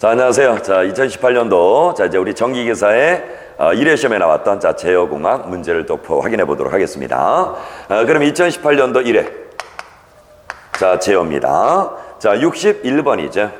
자, 안녕하세요. 자, 2018년도 자, 이제 우리 정기기사의 어, 1회 시험에 나왔던 자, 제어공학 문제를 또 확인해 보도록 하겠습니다. 어, 그럼 2018년도 1회. 자, 제어입니다. 자, 61번이죠.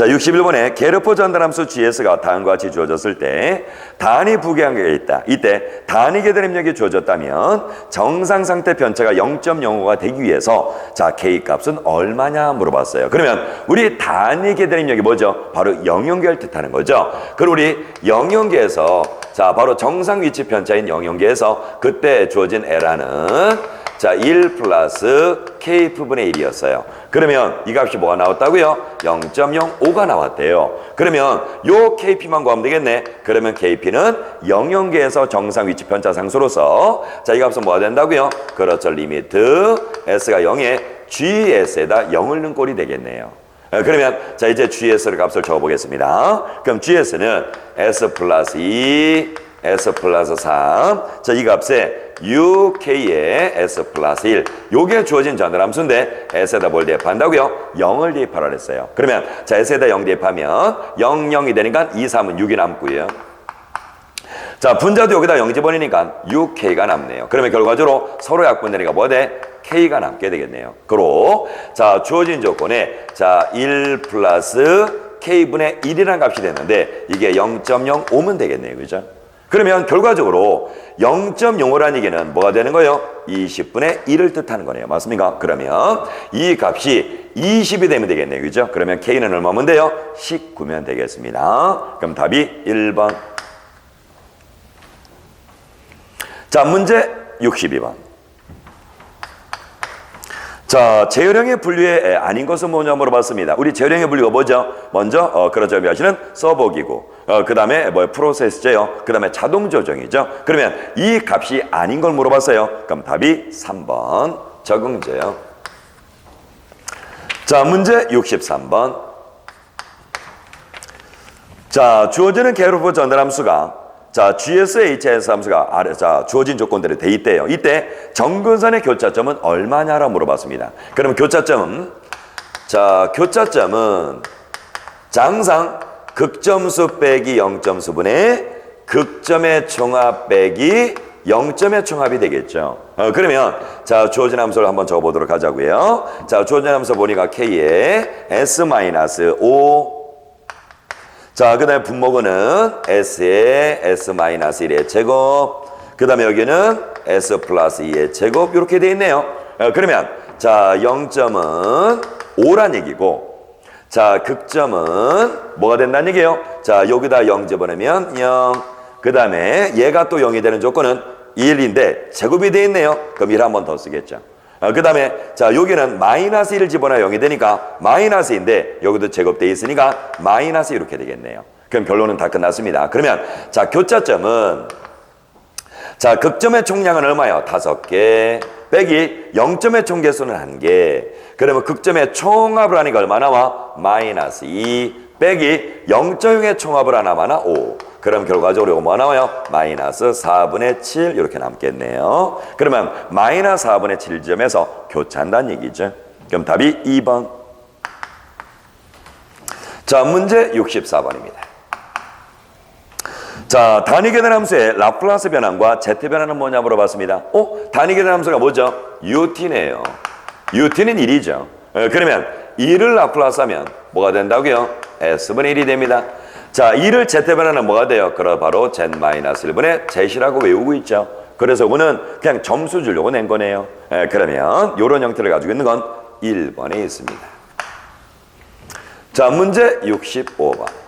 자, 61번에 게르포 전달함수 GS가 다음과 같이 주어졌을 때 단위 부계한계가 있다. 이때 단위 계대입력이 주어졌다면 정상 상태 변차가 0.05가 되기 위해서 자, K 값은 얼마냐 물어봤어요. 그러면 우리 단위 계대입력이 뭐죠? 바로 영역계를 뜻하는 거죠. 그리고 우리 영역계에서 자, 바로 정상 위치 편차인 영역계에서 그때 주어진 L라는 자, 1 플러스 K분의 1이었어요. 그러면 이 값이 뭐가 나왔다고요? 0.05가 나왔대요. 그러면 요 KP만 구하면 되겠네. 그러면 KP는 영역계에서 정상 위치 편차 상수로서 자, 이 값은 뭐가 된다고요? 그렇죠. 리미트 S가 0에 GS에다 0을 넣은 꼴이 되겠네요. 어, 그러면 자 이제 GS의 값을 적어보겠습니다. 그럼 GS는 S 플러스 2, S 플러스 3. 자, 이 값에 UK에 S 플러스 1. 요게 주어진 전달 함수인데 S에다 뭘 대입한다고요? 0을 대입하라 그랬어요. 그러면 자, S에다 0 대입하면 0, 0이 되니까 2, 3은 6이 남고요. 자, 분자도 여기다 0 집어넣으니까 6K가 남네요. 그러면 결과적으로 서로 약분되니까 뭐 돼? K가 남게 되겠네요. 그로 자, 주어진 조건에 자, 1 플러스 K분의 1이라는 값이 되는데 이게 0.05면 되겠네요. 그죠? 그러면 결과적으로 0.05라는 얘기는 뭐가 되는 거예요? 20분의 1을 뜻하는 거네요. 맞습니까? 그러면 이 값이 20이 되면 되겠네요. 그죠? 그러면 K는 얼마면 돼요? 19면 되겠습니다. 그럼 답이 1번. 자, 문제 62번. 자, 제어령의 분류에 아닌 것은 뭐냐 물어봤습니다. 우리 제어령의 분류가 뭐죠? 먼저 어, 그런 점유하시는 서버기구, 어, 그 다음에 뭐 프로세스제요, 그 다음에 자동 조정이죠. 그러면 이 값이 아닌 걸 물어봤어요. 그럼 답이 3번 적응제요. 자, 문제 63번. 자, 주어지는 게르프 전달함수가 자, GSHS 함수가 아래, 자, 주어진 조건대로 돼 있대요. 이때 정근선의 교차점은 얼마냐라 물어봤습니다. 그럼 교차점, 자, 교차점은 장상 극점수 빼기 0점수분의 극점의 총합 빼기 0점의 총합이 되겠죠. 어, 그러면 자 주어진 함수를 한번 적어보도록 하자고요. 자 주어진 함수 보니까 k에 s-5 자, 그 다음에 분모근은 S의 S-1의 제곱, 그 다음에 여기는 S 플러스 2의 제곱, 이렇게 돼 있네요. 어, 그러면, 자, 0점은 5란 얘기고, 자, 극점은 뭐가 된다는 얘기예요? 자, 여기다 0 집어넣으면 0. 그 다음에 얘가 또 0이 되는 조건은 1인데 제곱이 돼 있네요. 그럼 1 한 번 더 쓰겠죠. 어, 그 다음에 자 여기는 마이너스 1을 집어넣어 0이 되니까 마이너스인데 여기도 제곱돼 있으니까 마이너스 이렇게 되겠네요. 그럼 결론은 다 끝났습니다. 그러면 자 교차점은 자 극점의 총량은 얼마요? 다섯 개 빼기 0점의 총개수는 한 개. 그러면 극점의 총합을 하니까 얼마 나 와? 마이너스 2 빼기 0.0의 총합을 하나 마나 5. 그럼 결과적으로 이거 뭐 나와요? 마이너스 4분의 7 이렇게 남겠네요. 그러면 마이너스 4분의 7점에서 교차한다는 얘기죠. 그럼 답이 2번. 자, 문제 64번입니다. 자, 단위계단 함수의 라플라스 변환과 z 변환은 뭐냐 물어봤습니다. 어? 단위계단 함수가 뭐죠? ut네요. ut는 1이죠. 그러면 2를 라플라스 하면 뭐가 된다고요? s분의 1이 됩니다. 자, 2를 z 변환은 뭐가 돼요? 그럼 바로 z-1분의 z이라고 외우고 있죠. 그래서 이거는 그냥 점수 주려고 낸 거네요. 에, 그러면 이런 형태를 가지고 있는 건 1번에 있습니다. 자, 문제 65번.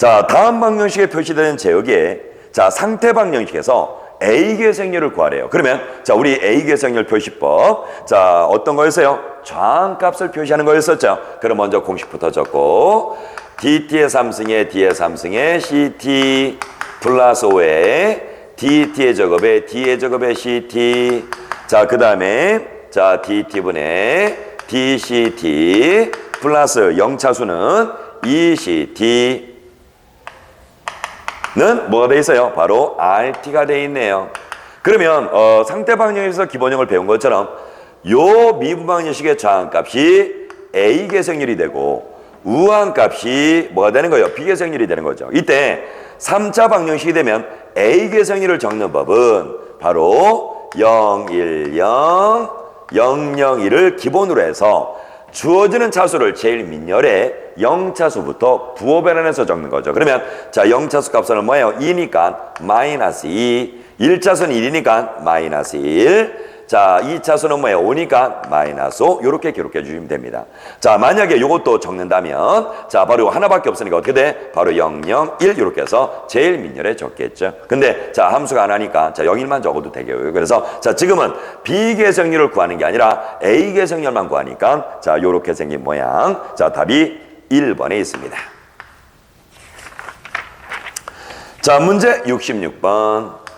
자, 다음 방정식에 표시되는 제역에 자, 상태 방정식에서 A 계생률을 구하래요. 그러면 자, 우리 A 계생률 표시법. 자, 어떤 거였어요? 좌항값을 표시하는 거였었죠. 그럼 먼저 공식부터 적고 DT의 3승에 D의 3승에 CT 플러스 5에 DT의 제곱에 D의 제곱에 CT 자, 그 다음에 자, DT분의 DCT 플러스 0차수는 ECT 는 뭐가 돼 있어요? 바로 RT가 돼 있네요. 그러면 어, 상태 방정에서 기본형을 배운 것처럼 요 미분 방정식의 좌항값이 A 계생률이 되고 우한값이 뭐가 되는 거예요? 비계생률이 되는 거죠. 이때 3차 방정식이 되면 A 계생률을 적는 법은 바로 0, 1, 0, 0, 0, 1을 기본으로 해서 주어지는 차수를 제일 민열에 0차수부터 부호 변환해서 적는 거죠. 그러면 자 0차수 값은 뭐예요? 2니까 마이너스 2 1차수는 1이니까 마이너스 1 자, 2차수는 뭐예요? 5니까 마이너스 5 이렇게 기록해 주시면 됩니다. 자, 만약에 이것도 적는다면 자, 바로 하나밖에 없으니까 어떻게 돼? 바로 0, 0, 1 이렇게 해서 제일 민열에 적겠죠. 근데 자, 함수가 안 하니까 자, 0, 1만 적어도 되고요. 그래서 자, 지금은 비계성률을 구하는 게 아니라 A 계성률만 구하니까 자, 요렇게 생긴 모양. 자, 답이 1번에 있습니다. 자, 문제 66번.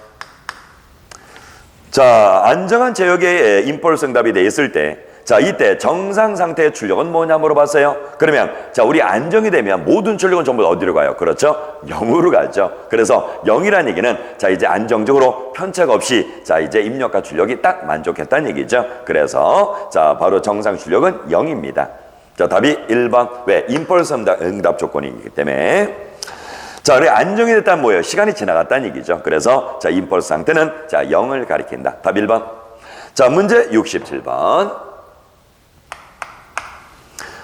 자, 안정한 제역의 응답이 돼 있을 때, 자, 이때 정상 상태의 출력은 뭐냐 물어봤어요. 그러면, 자, 우리 안정이 되면 모든 출력은 전부 어디로 가요? 그렇죠? 0으로 가죠. 그래서 0이라는 얘기는, 자, 이제 안정적으로 편차가 없이, 자, 이제 입력과 출력이 딱 만족했다는 얘기죠. 그래서, 자, 바로 정상 출력은 0입니다. 자, 답이 1번. 왜? 응답, 응답 조건이기 때문에. 자, 우리 안정이 됐다는 뭐예요? 시간이 지나갔다는 얘기죠. 그래서 자, 임펄스 상태는 자, 0을 가리킨다. 답 1번. 자, 문제 67번.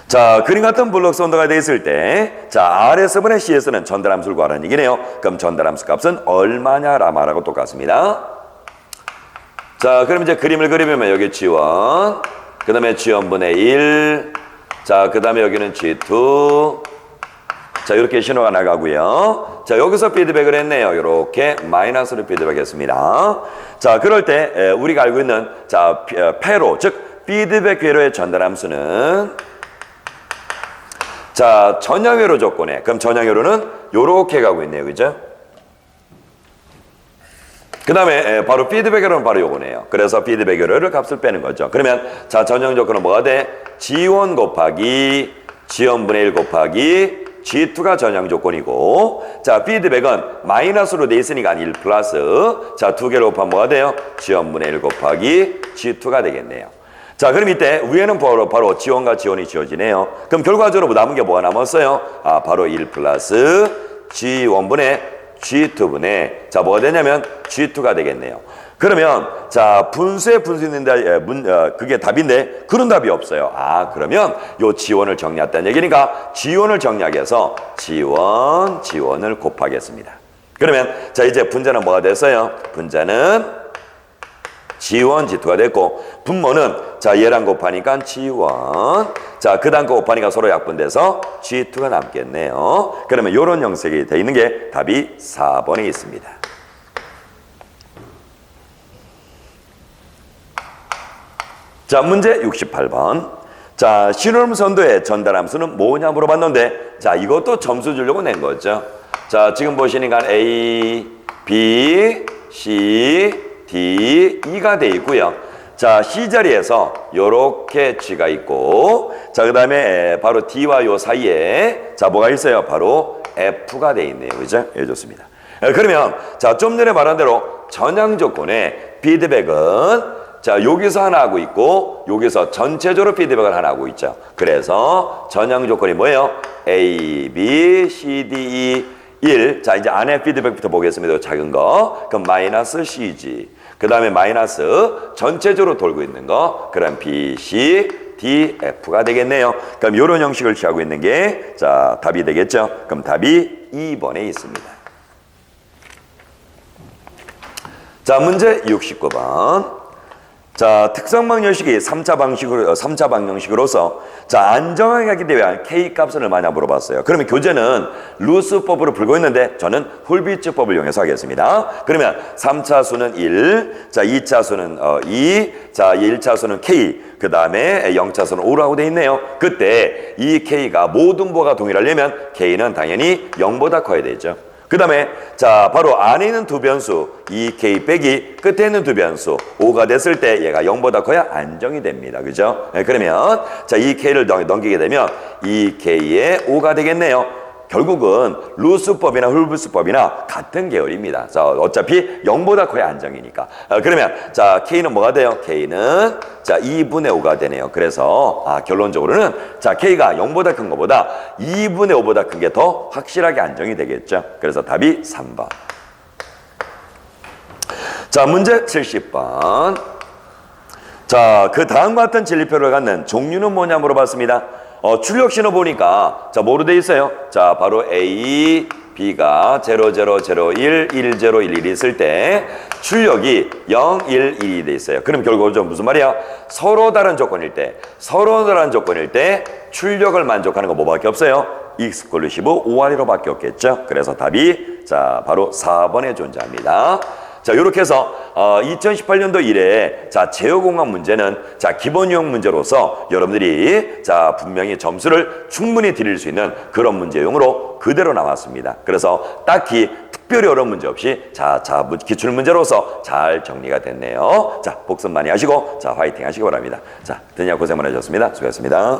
자, 그림 같은 블록 선도가 되어 있을 때, 자, RS분의 CS는 전달함수를 구하라는 얘기네요. 그럼 전달함수 값은 얼마냐, 라마라고 똑같습니다. 자, 그럼 이제 그림을 그리면 여기 G1, 그 다음에 G1분의 1, 자, 그 다음에 여기는 G2, 자, 이렇게 신호가 나가고요. 자, 여기서 피드백을 했네요. 이렇게 마이너스로 피드백했습니다. 자, 그럴 때 에, 우리가 알고 있는 자, 패로 즉 피드백 회로의 전달 함수는 자, 전향회로 조건에 그럼 전향회로는 요렇게 가고 있네요. 그죠? 그 다음에 바로 피드백 회로는 바로 요거네요. 그래서 피드백 회로를 값을 빼는 거죠. 그러면 자, 전형 조건은 뭐가 돼? G1 곱하기 G1분의 1 곱하기 G2가 전형 조건이고 자 피드백은 마이너스로 돼 있으니까 1 플러스 자 두 개를 곱하면 뭐가 돼요? G1분의 1 곱하기 G2가 되겠네요. 자 그럼 이때 위에는 바로, 바로 G1과 G1이 지워지네요. 그럼 결과적으로 뭐 남은 게 뭐가 남았어요? 아 바로 1 플러스 G1분의 G2분의 자 뭐가 되냐면 G2가 되겠네요. 그러면 자 분수에 분수 있는데 에, 문, 어, 그게 답인데 그런 답이 없어요. 아 그러면 요 지원을 정리했다는 얘기니까 지원을 정리하기위해서 지원 지원을 곱하겠습니다. 그러면 자 이제 분자는 뭐가 됐어요? 분자는 지원 지투가 됐고 분모는 자 얘랑 곱하니까 지원 자 그 다음 거 곱하니까 서로 약분돼서 G2가 남겠네요. 그러면 요런 형식이 돼 있는 게 답이 4번에 있습니다. 자, 문제 68번. 자, 신호음 선도의 전달 함수는 뭐냐 물어봤는데, 자, 이것도 점수 주려고 낸 거죠. 자, 지금 보시니까 A, B, C, D, E가 돼 있고요. 자, C 자리에서 요렇게 G가 있고, 자, 그 다음에 바로 D와 요 사이에, 자, 뭐가 있어요? 바로 F가 돼 있네요. 그죠? 예, 좋습니다. 예, 그러면, 자, 좀 전에 말한 대로 전향 조건의 피드백은 자, 여기서 하나 하고 있고, 여기서 전체적으로 피드백을 하나 하고 있죠. 그래서 전형 조건이 뭐예요? A, B, C, D, E, 1. 자, 이제 안에 피드백부터 보겠습니다. 작은 거. 그럼 마이너스 CG. 그 다음에 마이너스 전체적으로 돌고 있는 거. 그럼 B, C, D, F가 되겠네요. 그럼 이런 형식을 취하고 있는 게, 자, 답이 되겠죠. 그럼 답이 2번에 있습니다. 자, 문제 69번. 자, 특성방 형식이 3차 방식으로, 3차 방정식으로서, 자, 안정하게 하기 위한 K 값은 얼마냐 물어봤어요. 그러면 교재는 루스법으로 풀고 있는데, 저는 홀비츠법을 이용해서 하겠습니다. 그러면 3차 수는 1, 자, 2차 수는 어, 2, 자, 1차 수는 K, 그 다음에 0차 수는 5라고 돼 있네요. 그때 이 K가 모든 부호가 동일하려면 K는 당연히 0보다 커야 되죠. 그 다음에 자 바로 안에 있는 두 변수 2k 빼기 끝에 있는 두 변수 5가 됐을 때 얘가 0보다 커야 안정이 됩니다. 그죠? 네, 그러면 자 2k를 넘기게 되면 2k에 5가 되겠네요. 결국은 루스법이나 훌브스법이나 같은 계열입니다. 자, 어차피 0보다 거의 안정이니까. 아, 그러면 자, K는 뭐가 돼요? K는 자, 2분의 5가 되네요. 그래서 아, 결론적으로는 자, K가 0보다 큰 것보다 2분의 5보다 큰 게 더 확실하게 안정이 되겠죠. 그래서 답이 3번. 자, 문제 70번. 자, 그 다음과 같은 진리표를 갖는 종류는 뭐냐 물어봤습니다. 어, 출력 신호 보니까, 자, 뭐로 돼 있어요? 자, 바로 A, B가 0, 0, 0, 1, 1, 0, 1, 1 있을 때 출력이 0, 1, 1이 돼 있어요. 그럼 결국은 무슨 말이야? 서로 다른 조건일 때, 서로 다른 조건일 때 출력을 만족하는 거 뭐밖에 없어요? 익스클루시브 5R로밖에 없겠죠. 그래서 답이 자, 바로 4번에 존재합니다. 자, 이렇게 해서 어, 2018년도 이래 자 제어 공학 문제는 자 기본 유형 문제로서 여러분들이 자 분명히 점수를 충분히 드릴 수 있는 그런 문제용으로 그대로 나왔습니다. 그래서 딱히 특별히 어려운 문제 없이 자, 자 기출 문제로서 잘 정리가 됐네요. 자 복습 많이 하시고 자 화이팅 하시기 바랍니다. 자 드니아 고생 많으셨습니다. 수고하셨습니다.